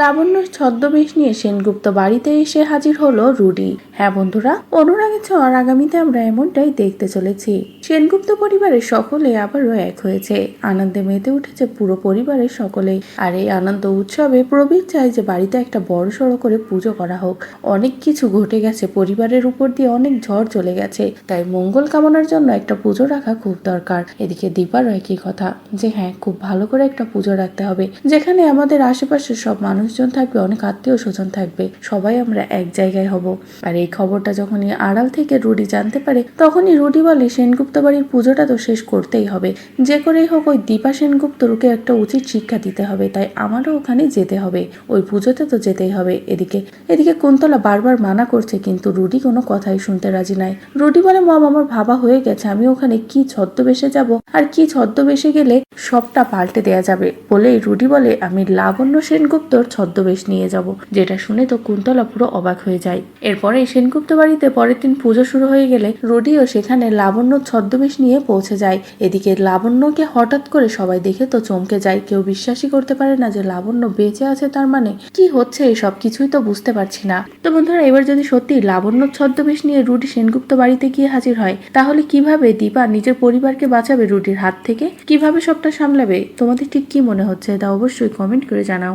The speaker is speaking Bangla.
লাবণ্য ছদ্মবেশ নিয়ে সেনগুপ্ত বাড়িতে এসে হাজির হলো রুডি। হ্যাঁ বন্ধুরা, অনুরাগে ছোঁয়ার আগামীতে আমরা এমনটাই দেখতে চলেছি। সেনগুপ্ত পরিবারের সকলে আবারও এক হয়েছে। আনন্দে মেতে উঠেছে পুরো পরিবারের সকলেই আর এই আনন্দ উৎসবে প্রবীর চায় যে বাড়িতে একটা বড় সড়ো করে পুজো করা হোক। অনেক কিছু ঘটে গেছে, পরিবারের উপর দিয়ে অনেক ঝড় চলে গেছে। তাই মঙ্গল কামনার জন্য একটা পুজো রাখা খুব দরকার। এদিকে দীপারও একই কথা যে হ্যাঁ খুব ভালো করে একটা পুজো রাখতে হবে। যেখানে আমাদের আশেপাশের সব মানুষজন থাকবে, অনেক আত্মীয় স্বজন থাকবে, সবাই আমরা এক জায়গায় হব। আর এই খবরটা যখনই আড়াল থেকে রুডি জানতে পারে, তখনই রুডি বলে, সেনগুপ্ত বাড়ির পুজোটা তো শেষ করতেই হবে। যে করেই হোক, ওই দীপা সেনগুপ্তরকে একটা উচিত শিক্ষা দিতে হবে, তাই আমারও ওখানে যেতে হবে। ওই পুজোতে তো যেতেই হবে এদিকে। এদিকে কুন্তলা বারবার মানা করছে, কিন্তু রুডি কোনো কথাই শুনতে রাজি নাই। রুডি বলে, মম, আমার ভাবা হয়ে গেছে, আমি ওখানে কি ছদ্মবেশে যাব, আর কি ছদ্মবেশে গেলে সবটা পাল্টে দেয়া যাবে? বলে রুডি বলে, আমি লাবণ্য সেনগুপ্তর ছদ্মবেশ নিয়ে যাব। যেটা শুনে তো কুন্তলা পুরো অবাক হয়ে যায়। এরপরে সেনগুপ্ত বাড়িতে পরের দিন পুজো শুরু হয়ে গেলে রুডিও সেখানে লাবণ্য ছদ্মবেশ নিয়ে পৌঁছে যায়। এদিকে লাবণ্যকে হঠাৎ করে সবাই দেখে তো চমকে যায়। কেউ বিশ্বাসই করতে পারে না যে লাবণ্য বেঁচে আছে তার মানে কি হচ্ছে এই সব কিছুই তো বুঝতে পারছি না। তো বন্ধুরা, এবার যদি সত্যি লাবণ্য ছদ্মবেশ নিয়ে রুডি সেনগুপ্ত বাড়িতে গিয়ে হাজির হয়, তাহলে কীভাবে দীপা নিজের পরিবারকে বাঁচাবে রুডির হাত থেকে? কীভাবে সবটা সামলাবে? তোমাদের ঠিক কি মনে হচ্ছে? তা অবশ্যই কমেন্ট করে জানাও।